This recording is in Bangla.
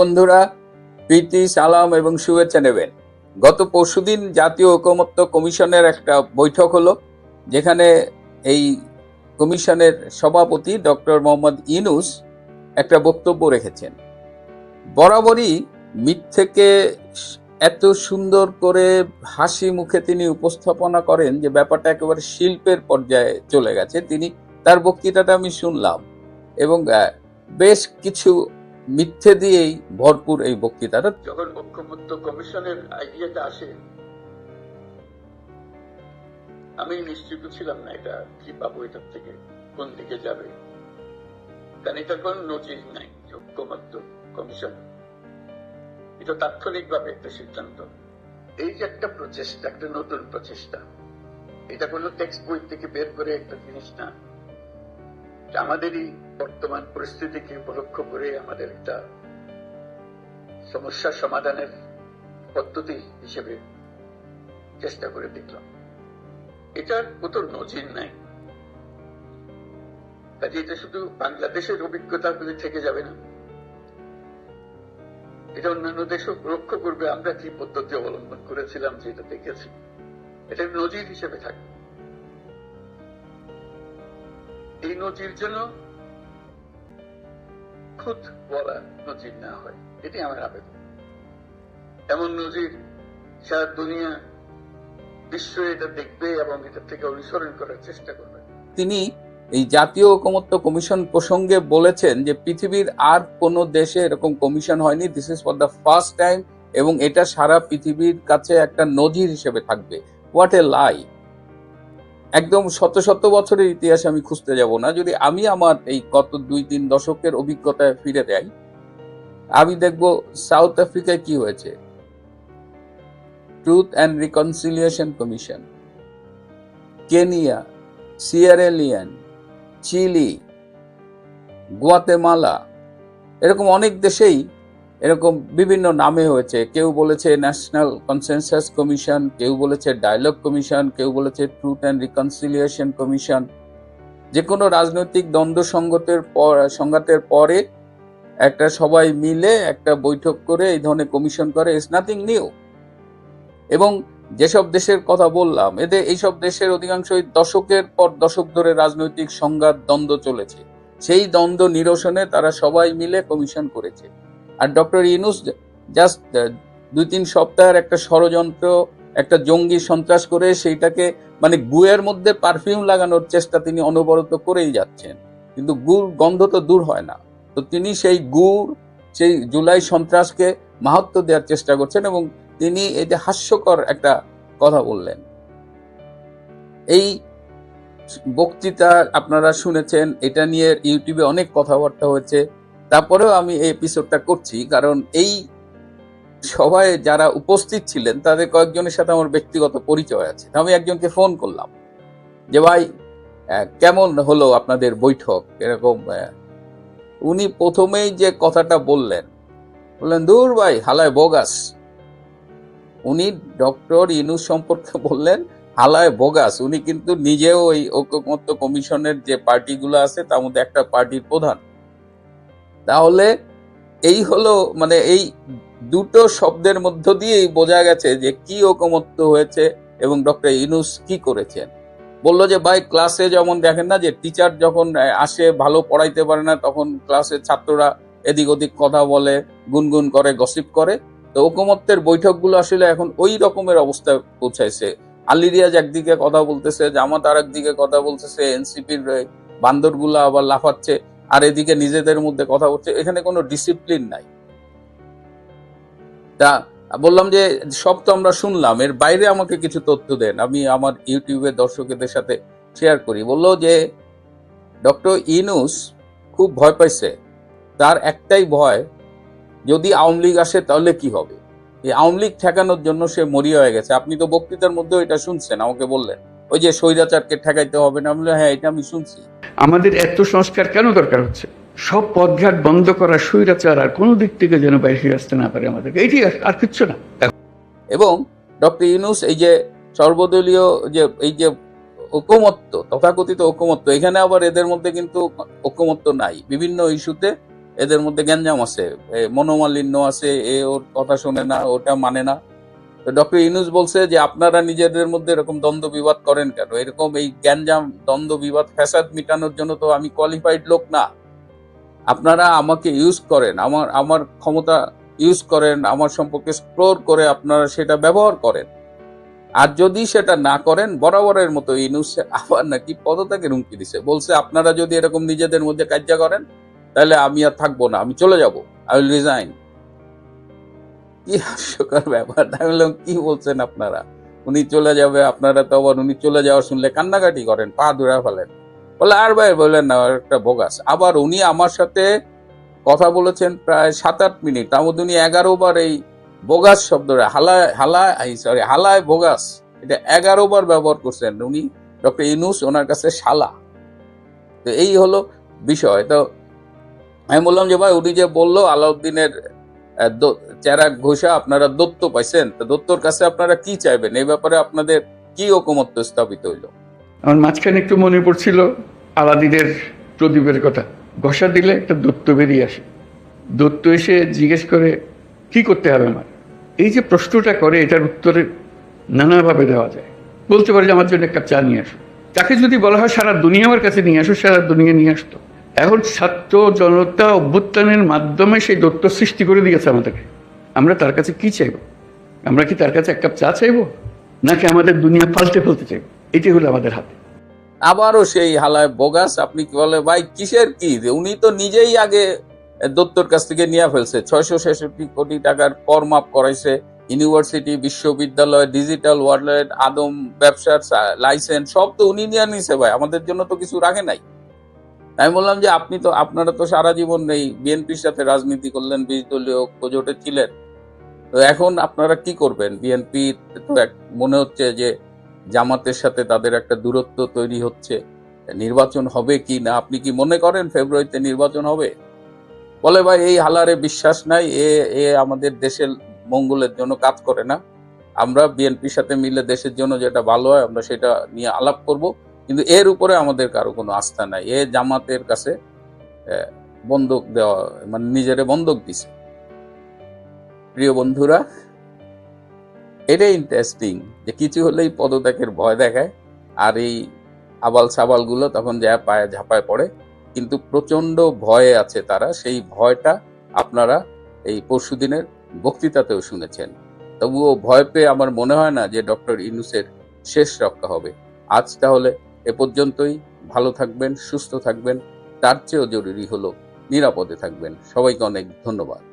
বন্ধুরা, প্রীতি, সালাম এবং শুভেচ্ছা নেবেন। গত পরশুদিন জাতীয় ঐকমত্য কমিশনের একটা বৈঠক হলো, যেখানে এই কমিশনের সভাপতি ডক্টর মোহাম্মদ ইনুস একটা বক্তব্য রেখেছেন। বরাবরই মিথ্যেকে এত সুন্দর করে হাসি মুখে তিনি উপস্থাপনা করেন যে ব্যাপারটা একেবারে শিল্পের পর্যায়ে চলে গেছে। তিনি তার বক্তৃতাটা আমি শুনলাম এবং বেশ কিছু মিথ্যে দিয়েই ভরপুর এই বক্তৃতাটা। যখন ঐক্যমত্য কমিশনের আইডিয়াটা আসে, আমি নিশ্চিত ছিলাম না এটা কি পাবো, এটার থেকে কোন দিকে যাবে। কারণ এটার কোন নজির নাই কমিশন। এটা একটা সিদ্ধান্ত। এই যে একটা প্রচেষ্টা, একটা নতুন প্রচেষ্টা, এটা কোনো টেক্সট বই থেকে বের করে একটা জিনিস না। আমাদেরই বর্তমান পরিস্থিতিকে উপলক্ষ করে আমাদের একটা সমস্যা সমাধানের পদ্ধতি হিসেবে চেষ্টা করে দেখলাম। এটার কত নজির নাই। কাজে এটা শুধু বাংলাদেশের অভিজ্ঞতা বলে থেকে যাবে না। এটা অন্যান্য দেশও লক্ষ্য করবে। আমরা কি পদ্ধতি অবলম্বন করেছিলাম যেটা দেখেছি, এটা নজির হিসেবে থাকবে। এই নজির যেন খুদ বলা নজির না হয়। এটি আমার আবেদন। এমন নজির সারা দুনিয়া বিশ্ব এটা দেখবে এবং এটা থেকে অনুসরণ করার চেষ্টা করবে। তিনি এই জাতীয় ঐকমত্য কমিশন প্রসঙ্গে বলেছেন যে পৃথিবীর আর কোনো দেশে এরকম কমিশন হয়নি। This is for the first time এবং এটা সারা পৃথিবীর কাছে একটা নজির হিসেবে থাকবে। হোয়াট এ লাই একদম শত শত বছরের ইতিহাস আমি খুঁজতে যাব না। যদি আমি আমার এই গত দুই, তিন দশকের অভিজ্ঞতায় ফিরে যাই, আমি দেখব সাউথ আফ্রিকায় কি হয়েছে। Truth and reconciliation commission, Kenya Sierra Leone Chile, Guatemala, এরকম অনেক দেশেই এরকম বিভিন্ন নামে হয়েছে। কেউ বলেছে ন্যাশনাল কনসেনসাস কমিশন কেউ বলেছে ডায়লগ কমিশন কেউ বলেছে ট্রুথ অ্যান্ড রিকনসিলিয়েশন কমিশন যে কোনো রাজনৈতিক দ্বন্দ্ব সংগতের পর, সংঘাতের পরে একটা সবাই মিলে একটা বৈঠক করে এই ধরনের কমিশন করে ইটস নাথিং নিউ এবং যেসব দেশের কথা বললাম এদের এইসব দেশের অধিকাংশই দশকের পর দশক ধরে রাজনৈতিক সংঘাত দ্বন্দ্ব চলেছে। সেই দ্বন্দ্ব নিরসনে তারা সবাই মিলে কমিশন করেছে। আর ডক্টর ইনুস জাস্ট দুই তিন সপ্তাহের একটা ষড়যন্ত্র, একটা জঙ্গি সন্ত্রাস করে সেইটাকে মানে গুয়ের মধ্যে পারফিউম লাগানোর চেষ্টা তিনি অনবরত করেই যাচ্ছেন। কিন্তু গুড়, গন্ধ তো দূর হয় না। তো তিনি সেই গুড়, সেই জুলাই সন্ত্রাসকে মাহাত্ম দেওয়ার চেষ্টা করছেন এবং তিনি এই যে হাস্যকর একটা কথা বললেন। এই বক্তৃতা আপনারা শুনেছেন, এটা নিয়ে ইউটিউবে অনেক কথাবার্তা হয়েছে। তারপরেও আমি এই এপিসোডটা করছি, কারণ এই সভায় যারা উপস্থিত ছিলেন, তাদের কয়েকজনের সাথে আমার ব্যক্তিগত পরিচয় আছে। আমি একজনকে ফোন করলাম যে, ভাই কেমন হলো আপনাদের বৈঠক? এরকম উনি প্রথমেই যে কথাটা বললেন বললেন, দূর ভাই, হালায় বোগাস। উনি ডক্টর ইনুস সম্পর্কে বললেন, হালায় বোগাস। উনি কিন্তু নিজেও ওই ঐক্যমত্য কমিশনের যে পার্টিগুলো আছে, তার মধ্যে একটা পার্টির প্রধান। তাহলে এই হলো মানে এই দুটো শব্দের মধ্য দিয়েই বোঝা গেছে যে কি ঐকমত্য হয়েছে এবং ডক্টর ইনুস কি করেছেন। বলল যে, ভাই, ক্লাসে যেমন দেখেন না যে, টিচার যখন আসে, ভালো পড়াইতে পারে না, তখন ক্লাসের ছাত্ররা এদিক ওদিক কথা বলে, গুনগুন করে গসিপ করে। তো ঐকমত্যের বৈঠকগুলো আসলে এখন ওই রকমের অবস্থায় পৌঁছাইছে। আলিরিয়াজ একদিকে কথা বলতেছে, জামাত আর একদিকে কথা বলতেছে, এনসিপির বান্দরগুলো আবার লাফাচ্ছে। আর এদিকে নিজেদের মধ্যে কথা বলছে এখানে কোনো ডিসিপ্লিন নাই। তা বললাম যে, সব তো আমরা শুনলাম, এর বাইরে আমাকে কিছু তথ্য দেন। আমি আমার ইউটিউবের দর্শকদের সাথে শেয়ার করি। বলল যে ডক্টর ইনুস খুব ভয় পাইছে। তার একটাই ভয়, যদি আওয়ামী লীগ আসে তাহলে কি হবে? এই আওয়ামী লীগ ঠেকানোর জন্য সে মরিয়া হয়ে গেছে। আপনি তো বক্তৃতার মধ্যেও এটা শুনছেন, আমাকে বললেন। ওই যে স্বৈরাচারকে ঠেকাইতে হবে না, আমি হ্যাঁ এটা আমি শুনছি। আমাদের এত সংস্কার কেন দরকার হচ্ছে? সব পথঘাট বন্ধ করা, স্বৈরাচার, আর কোনো দিক থেকে যেন বাইরে আসতে না পারে আমাদেরকে আর- আর কিচ্ছু না। এবং ডক্টর ইউনুস এই যে সর্বদলীয় যে, এই যে ঐকমত্য, তথাকথিত ঐকমত্য, এখানে আবার এদের মধ্যে কিন্তু ঐকমত্য নাই। বিভিন্ন ইস্যুতে এদের মধ্যে গ্যাঞ্জাম আছে মনোমালিন্য আছে, এ ওর কথা শোনে না, ওটা মানে না। তো ডক্টর ইনুস বলছে যে আপনারা নিজেদের মধ্যে এরকম দ্বন্দ্ব বিবাদ করেন কেন? এরকম এই গ্যাঞ্জাম দ্বন্দ্ব বিবাদ, ফ্যাসাদ মিটানোর জন্য তো আমি কোয়ালিফাইড লোক না। আপনারা আমাকে ইউজ করেন, আমার আমার ক্ষমতা ইউজ করেন, আমার সম্পর্কে স্ক্রোর করে আপনারা সেটা ব্যবহার করেন। আর যদি সেটা না করেন, বরাবরের মতো ইনুস আবার নাকি পদত্যাগের হুমকি দিছে। বলছে, আপনারা যদি এরকম নিজেদের মধ্যে কার্য করেন, তাহলে আমি আর থাকব না, আমি চলে যাব। আই উইল রিজাইন কি হাস্যকর ব্যাপার। আমি বললাম, কি বলছেন আপনারা? উনি চলে যাবে, আপনারা তো আবার উনি চলে যাওয়া শুনলে কান্নাকাটি করেন, পা ধরে ফেলেন। বলে, আর ভাই বললেন না একটা বোগাস। আবার উনি আমার সাথে কথা বলেছেন প্রায় সাত আট মিনিট। তার মধ্যে উনি এগারো বার এই বোগাস শব্দটা, হালায় হালায় সরি হালায় বোগাস, এটা এগারো বার ব্যবহার করছেন উনি ডক্টর ইনুস, ওনার কাছে শালা। তো এই হলো বিষয়। তো আমি বললাম যে, ভাই, উনি যে বলল আলাউদ্দিনের চেরাগ ঘোষা আপনারা দত্ত পাইছেন, তো দত্তর কাছে আপনারা কি চাইবেন? এই ব্যাপারে আপনাদের কি ঐকমত্য স্থাপিত হইল? আমার মাঝখানে একটু মনে পড়ছিল আলাদিদের প্রদীপের কথা। ঘষা দিলে একটা দত্ত বেরিয়ে আসে। দত্ত এসে জিজ্ঞেস করে, কি করতে হবে আমার? এই যে প্রশ্নটা করে, এটার উত্তরে নানাভাবে দেওয়া যায়। বলতে পারে যে আমার জন্য এক কাপ চা নিয়ে আসো। তাকে যদি বলা হয়, সারা দুনিয়া আমার কাছে নিয়ে আসো, সারা দুনিয়া নিয়ে আসতো। এখন ছাত্র জনতা অভ্যুত্থানের মাধ্যমে সেই দত্ত সৃষ্টি করে দিয়েছে আমাদেরকে। আমরা তার কাছে কি চাইব? আমরা কি তার কাছে এক কাপ চা চাইব? নাকি আমাদের দুনিয়া পাল্টে ফেলতে চাইব? এটি হলো আমাদের হাতে। আবারও সেই হালায় বোগাস, আপনি কি বলে, ভাই, কিসের কি? উনি তো নিজেই আগে দত্তর কাছ থেকে নিয়ে ফেলছে। ছয়শো ছেষট্টি কোটি টাকার কর মাপ করাইছে। ইউনিভার্সিটি, বিশ্ববিদ্যালয়, ডিজিটাল ওয়ার্ল্ড আদম ব্যবসার লাইসেন্স, সব তো উনি নিয়ে নিছে ভাই। আমাদের জন্য তো কিছু রাখে নাই। আমি বললাম যে, আপনি তো, আপনারা তো সারা জীবন এই বিএনপির সাথে রাজনীতি করলেন বিশ দলীয় জোটে ছিলেন। তো এখন আপনারা কি করবেন? বিএনপি তো মনে হচ্ছে যে জামাতের সাথে তাদের একটা দূরত্ব তৈরি হচ্ছে। নির্বাচন হবে কি না? আপনি কি মনে করেন ফেব্রুয়ারিতে নির্বাচন হবে? বলে ভাই, এই হালারে বিশ্বাস নাই, এ এ আমাদের দেশের মঙ্গলের জন্য কাজ করে না। আমরা বিএনপির সাথে মিলে দেশের জন্য যেটা ভালো হয়, আমরা সেটা নিয়ে আলাপ করব। কিন্তু এর উপরে আমাদের কারও কোনো আস্থা নাই। এ জামাতের কাছে বন্দুক দেওয়া মানে নিজেরে বন্দুক দিছে। প্রিয় বন্ধুরা, এটাই ইন্টারেস্টিং যে কিছু হলেই পদত্যাগের ভয় দেখায় আর এই আবাল সাবালগুলো তখন যা পায়ে, ঝাঁপায় পড়ে। কিন্তু প্রচণ্ড ভয়ে আছে তারা। সেই ভয়টা আপনারা এই পরশুদিনের বক্তৃতাতেও শুনেছেন। তবুও ভয় পেয়ে আমার মনে হয় না যে ডক্টর ইনুসের শেষ রক্ষা হবে। আজ তাহলে এ পর্যন্তই। ভালো থাকবেন, সুস্থ থাকবেন। তার চেয়েও জরুরি হলো নিরাপদে থাকবেন। সবাইকে অনেক ধন্যবাদ।